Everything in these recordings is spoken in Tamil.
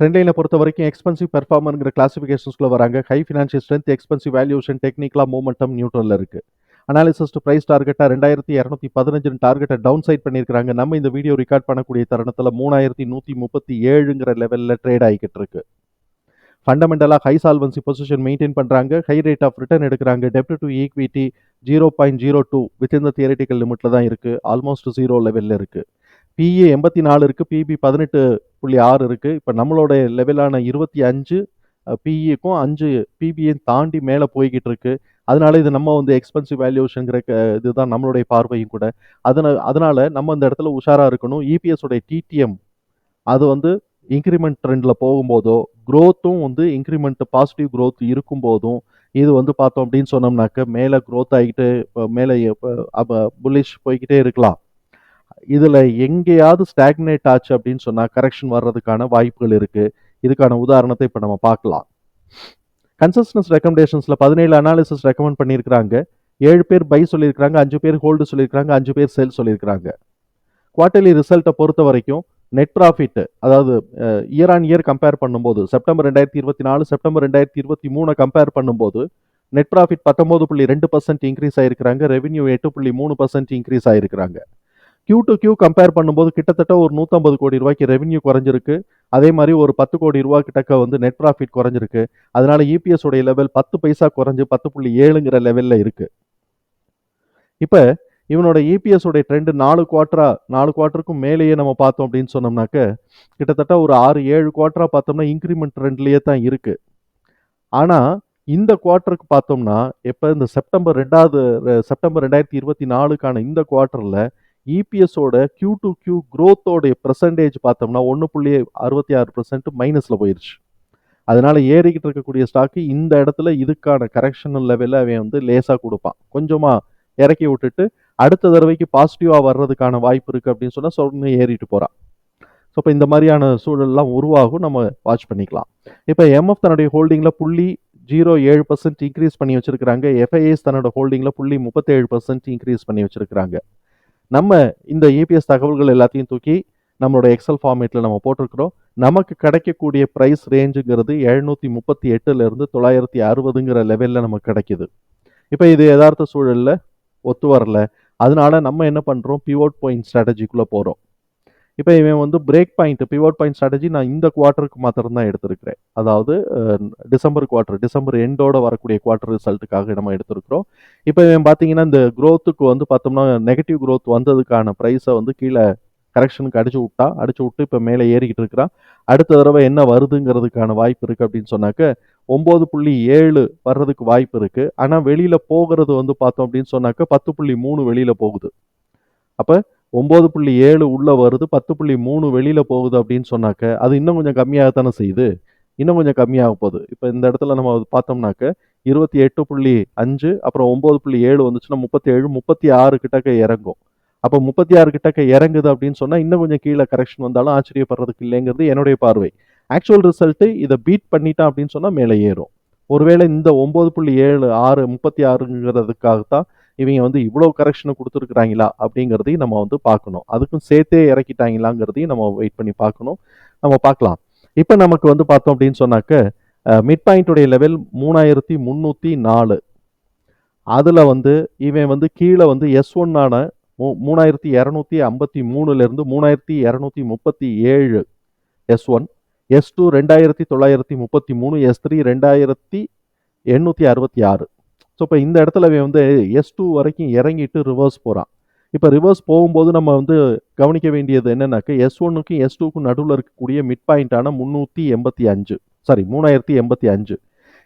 ட்ரெண்ட்லைனை பொறுத்த வரைக்கும் எக்ஸ்பென்சிவ் பெர்ஃபார்மருங்கிற கிளாசிஃபிகேஷன்ஸ்குள்ள வராங்க. High financial strength expensive valuation டெக்னிக்கலா மூமெண்டம் நியூட்ரலில் இருக்குது அனாலிசிஸ்ட் ப்ரைஸ் டார்கெட்டாக ரெண்டாயிரத்தி இரநூத்தி பதினஞ்சு டார்கெட்டை டவுன் சைட் பண்ணியிருக்காங்க நம்ம இந்த வீடியோ ரெக்கார்ட் பண்ணக்கூடிய தருணத்தில் மூணாயிரத்தி நூற்றி முப்பத்தி ஏழுங்கிற லெவலில் ட்ரேட் ஆகிக்கிட்டு இருக்கு. ஃபண்டமெண்டலாக ஹை சால்வன்சி பொசிஷன் மெயின்டைன் பண்ணுறாங்க ஹை ரேட் ஆஃப் ரிட்டர்ன் எடுக்கிறாங்க. டெப்ட் to equity zero point zero two within the theoretical லிமிட்டில் தான் இருக்குது ஆல்மோஸ்ட் ஜீரோ லெவலில் இருக்குது பிஏ எண்பத்தி நாலு இருக்குது பிபி பதினெட்டு புள்ளி ஆறு இருக்குது இப்போ நம்மளோட லெவலான இருபத்தி அஞ்சு பிஇக்கும் அஞ்சு பிபியும் தாண்டி மேலே போய்கிட்டு இருக்கு. அதனால இது நம்ம வந்து எக்ஸ்பென்சிவ் வேல்யூஷனுங்கிற இதுதான் நம்மளுடைய பார்வையும் கூட. அதனால் அதனால நம்ம அந்த இடத்துல உஷாராக இருக்கணும். இபிஎஸோடைய டிடிஎம் அது வந்து இன்க்ரிமெண்ட் ட்ரெண்டில் போகும்போதோ க்ரோத்தும் வந்து இன்க்ரிமெண்ட் பாசிட்டிவ் க்ரோத் இருக்கும்போதும் இது வந்து பார்த்தோம் அப்படின்னு சொன்னோம்னாக்க மேலே க்ரோத் ஆகிட்டு இப்போ மேலே புல்லிஷ் போய்கிட்டே இருக்கலாம். இதில் எங்கேயாவது ஸ்டாக்னேட் ஆச்சு அப்படின்னு சொன்னால் கரெக்ஷன் வர்றதுக்கான வாய்ப்புகள் இருக்குது இதுக்கான உதாரணத்தை இப்போ நம்ம பார்க்கலாம். கன்சஸ்டன்ஸ் ரெக்கமெண்டேஷன்ஸில் பதினேழு அனாலிசிஸ் ரெக்கமெண்ட் பண்ணியிருக்கிறாங்க. ஏழு பேர் பை சொல்லியிருக்கிறாங்க அஞ்சு பேர் ஹோல்டு சொல்லியிருக்கிறாங்க அஞ்சு பேர் செல் சொல்லியிருக்கிறாங்க. குவார்டர்லி ரிசல்ட்டை பொறுத்த வரைக்கும் நெட் ப்ராஃபிட் அதாவது இயர் ஆன் இயர் கம்பேர் பண்ணும்போது செப்டம்பர் ரெண்டாயிரத்தி இருபத்தி நாலு செப்டம்பர் ரெண்டாயிரத்தி இருபத்தி மூணு கம்பேர் பண்ணும்போது நெட் ப்ராஃபிட் பத்தொம்போது புள்ளி ரெண்டு பர்சன்ட் இன்க்ரீஸ் ஆயிருக்கிறாங்க. ரெவன்யூ எட்டு புள்ளி மூணு பர்சன்ட் இன்க்ரீஸ் ஆயிருக்கிறாங்க. கியூ டு கியூ கம்பேர் பண்ணும்போது கிட்டத்தட்ட ஒரு நூற்றம்பது கோடி ரூபாய்க்கு ரெவன்யூ குறைஞ்சிருக்கு. அதே மாதிரி ஒரு பத்து கோடி ரூபா கிட்டக்க வந்து நெட் ப்ராஃபிட் குறைஞ்சிருக்கு. அதனால இபிஎஸ் உடைய லெவல் பத்து பைசா குறைஞ்சு பத்து புள்ளி ஏழுங்கிற லெவலில் இருக்கு. இப்போ இவனோட இபிஎஸ் உடைய ட்ரெண்டு நாலு குவார்ட்டரா நாலு குவார்ட்டருக்கும் மேலேயே நம்ம பார்த்தோம் அப்படின்னு சொன்னோம்னாக்க கிட்டத்தட்ட ஒரு ஆறு ஏழு குவார்ட்டரா பார்த்தோம்னா இன்க்ரிமெண்ட் ட்ரெண்ட்லேயே தான் இருக்கு. ஆனால் இந்த குவார்ட்டருக்கு பார்த்தோம்னா எப்போ இந்த செப்டம்பர் ரெண்டாவது செப்டம்பர் ரெண்டாயிரத்தி இருபத்தி நாலுக்கான இந்த குவார்ட்டரில் இபிஎஸோட கியூ டு கியூ க்ரோத்தோடைய பர்சன்டேஜ் பார்த்தோம்னா ஒன்று புள்ளி அறுபத்தி ஆறு பர்சன்ட் மைனஸில் போயிடுச்சு அதனால் ஏறிக்கிட்டு இருக்கக்கூடிய ஸ்டாக்கு இந்த இடத்துல இதுக்கான கரெக்ஷன் லெவலில் அவன் வந்து லேசாக கொடுப்பான். கொஞ்சமாக இறக்கி விட்டுட்டு அடுத்த தடவைக்கு பாசிட்டிவாக வர்றதுக்கான வாய்ப்பு இருக்குது அப்படின்னு சொன்னால் சொன்னு ஏறிட்டு போகிறான் ஸோ இப்போ இந்த மாதிரியான சூழல்லாம் உருவாகும். நம்ம வாட்ச் பண்ணிக்கலாம். இப்போ எம்எஃப் தன்னுடைய ஹோல்டிங்கில் புள்ளி ஜீரோ ஏழு பர்சன்ட் இன்க்ரீஸ் பண்ணி வச்சிருக்கிறாங்க. எஃப்ஐஎஸ் தன்னோட ஹோல்டிங்கில் புள்ளி முப்பத்தேழு பர்சன்ட் இன்க்ரீஸ் பண்ணி வச்சிருக்கிறாங்க. நம்ம இந்த ஏபிஎஸ் தகவல்கள் எல்லாத்தையும் தூக்கி நம்மளோட எக்ஸல் ஃபார்மேட்டில் நம்ம போட்டிருக்கிறோம். நமக்கு கிடைக்கக்கூடிய ப்ரைஸ் ரேஞ்சுங்கிறது எழுநூற்றி முப்பத்தி எட்டுலேருந்து தொள்ளாயிரத்தி அறுபதுங்கிற லெவலில் நமக்கு கிடைக்கிது. இப்போ இது யதார்த்த சூழலில் ஒத்து வரல. அதனால நம்ம என்ன பண்ணுறோம் பிவோட் பாயிண்ட் ஸ்ட்ராட்டஜிக்குள்ளே போகிறோம் இப்போ இவன் வந்து break point pivot point strategy நான் இந்த குவார்ட்டருக்கு மாத்திரம் தான் எடுத்திருக்கிறேன். அதாவது டிசம்பர் குவார்ட்டர் டிசம்பர் எண்டோட வரக்கூடிய குவார்ட்டர் ரிசல்ட்டுக்காக நம்ம எடுத்திருக்கிறோம். இப்போ இவன் பார்த்தீங்கன்னா இந்த க்ரோத்துக்கு வந்து பார்த்தோம்னா நெகட்டிவ் க்ரோத் வந்ததுக்கான ப்ரைஸை வந்து கீழே கரெக்ஷனுக்கு அடிச்சு விட்டா அடிச்சு விட்டு இப்போ மேலே ஏறிக்கிட்டு இருக்கிறான். அடுத்த தடவை என்ன வருதுங்கிறதுக்கான வாய்ப்பு இருக்குது அப்படின்னு சொன்னாக்க ஒம்பது புள்ளி ஏழு வர்றதுக்கு வாய்ப்பு இருக்குது ஆனால் வெளியில் போகிறது வந்து பார்த்தோம் அப்படின்னு சொன்னாக்க பத்து புள்ளி மூணு வெளியில் போகுது. அப்போ ஒம்பது புள்ளி ஏழு உள்ளே வருது பத்து புள்ளி மூணு வெளியில் போகுது அப்படின்னு சொன்னாக்க அது இன்னும் கொஞ்சம் கம்மியாகத்தானே செய்யுது. இன்னும் கொஞ்சம் கம்மியாக போகுது. இப்போ இந்த இடத்துல நம்ம பார்த்தோம்னாக்க இருபத்தி எட்டு புள்ளி அஞ்சு அப்புறம் ஒம்பது புள்ளி ஏழு வந்துச்சுன்னா முப்பத்தி ஏழு முப்பத்தி ஆறு கிட்டக்க இறங்கும். அப்போ முப்பத்தி ஆறு கிட்டக்க இறங்குது அப்படின்னு சொன்னால் இன்னும் கொஞ்சம் கீழே கரெக்ஷன் வந்தாலும் ஆச்சரியப்படுறதுக்கு இல்லைங்கிறது என்னுடைய பார்வை. ஆக்சுவல் ரிசல்ட்டு இதை பீட் பண்ணிட்டான் அப்படின்னு சொன்னால் மேலே ஏறும். ஒருவேளை இந்த ஒம்பது புள்ளி ஏழு ஆறு முப்பத்தி ஆறுங்கிறதுக்காகத்தான் இவங்க வந்து இவ்வளோ கரெக்ஷனை கொடுத்துருக்குறாங்களா அப்படிங்கிறதையும் நம்ம வந்து பார்க்கணும். அதுக்கும் சேர்த்தே இறக்கிட்டாங்களாங்கிறதையும் நம்ம வெயிட் பண்ணி பார்க்கணும். நம்ம பார்க்கலாம். இப்போ நமக்கு வந்து பார்த்தோம் அப்படின்னு சொன்னாக்க மிட் பாயிண்ட்டுடைய லெவல் மூணாயிரத்தி முந்நூற்றி நாலு. அதில் வந்து இவன் வந்து கீழே வந்து எஸ் ஒன்னான மூ மூணாயிரத்தி இரநூத்தி ஐம்பத்தி மூணுலேருந்து மூணாயிரத்தி இரநூத்தி முப்பத்தி ஏழு எஸ் ஒன் எஸ் டூ ரெண்டாயிரத்தி தொள்ளாயிரத்தி முப்பத்தி மூணு எஸ் த்ரீ ரெண்டாயிரத்தி எண்ணூற்றி அறுபத்தி ஆறு. ஸோ இப்போ இந்த இடத்துல அவன் வந்து எஸ் டூ வரைக்கும் இறங்கிட்டு ரிவர்ஸ் போகிறான் இப்போ ரிவர்ஸ் போகும்போது நம்ம வந்து கவனிக்க வேண்டியது என்னன்னாக்க எஸ் ஒன்னுக்கும் எஸ் டூக்கும் நடுவில் இருக்கக்கூடிய மிட் பாயிண்டான முந்நூற்றி எண்பத்தி அஞ்சு. சாரி மூணாயிரத்தி எண்பத்தி அஞ்சு.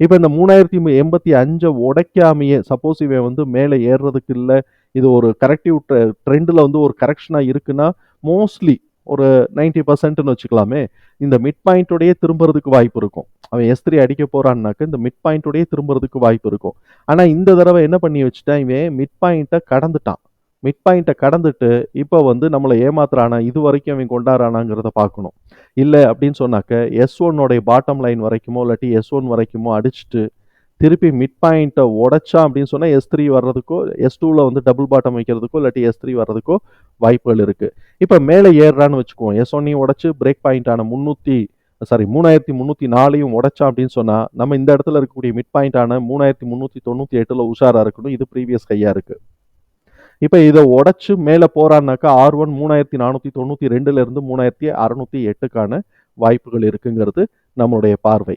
இப்போ இந்த மூணாயிரத்தி எண்பத்தி அஞ்சை உடைக்காமையே சப்போஸ் இவன் வந்து மேலே ஏறுறதுக்கு இல்லை இது ஒரு கரெக்டிவ் ட்ரெண்டில் வந்து ஒரு கரெக்ஷனாக இருக்குன்னா மோஸ்ட்லி ஒரு 90% வச்சுக்கலாமே. இந்த மிட் பாயிண்ட்டோடையே திரும்புறதுக்கு வாய்ப்பு இருக்கும். அவன் எஸ்3 அடிக்க போறான்னாக்க, இந்த மிட் பாயிண்ட்டுடைய திரும்புறதுக்கு வாய்ப்பு இருக்கும். ஆனால் இந்த தடவை என்ன பண்ணி வச்சுட்டான், இவன் மிட் பாயிண்ட்டை கடந்துட்டான். மிட் பாயிண்ட்டை கடந்துட்டு, இப்போ வந்து நம்மளை ஏமாத்துறானா, இதுவரைக்கும் அவன் கொண்டாடுறானாங்கிறத பார்க்கணும். இல்லை அப்படின்னு சொன்னாக்க, எஸ் ஒன்னோடைய பாட்டம் லைன் வரைக்குமோ, இல்லாட்டி எஸ் ஒன் வரைக்குமோ அடிச்சுட்டு, திருப்பி மிட் பாயிண்ட்டை உடைச்சான் அப்படின்னு சொன்னால் எஸ் த்ரீ வர்றதுக்கோ, எஸ் டூவில் வந்து டபுள் பாட்டம் வைக்கிறதுக்கோ, இல்லாட்டி எஸ்3 வர்றதுக்கோ வாய்ப்புகள் இருக்குது இப்போ மேலே ஏறுறான்னு வச்சுக்குவோம். எஸ்1னையும் உடச்சி பிரேக் பாயிண்டான 300 சாரி 3304யும் உடைச்சான் அப்படின்னு சொன்னால் நம்ம இந்த இடத்துல இருக்கக்கூடிய மிட் பாயிண்டான 3398ல உஷாரா இருக்கணும். இது ப்ரீவியஸ் ஹையா இருக்கு. இப்ப இத உடைச்சு மேல போறான்னாக்கா, R1 3492ல இருந்து 3608க்கான வாய்ப்புகள் இருக்குங்கிறது நம்மளுடைய பார்வை.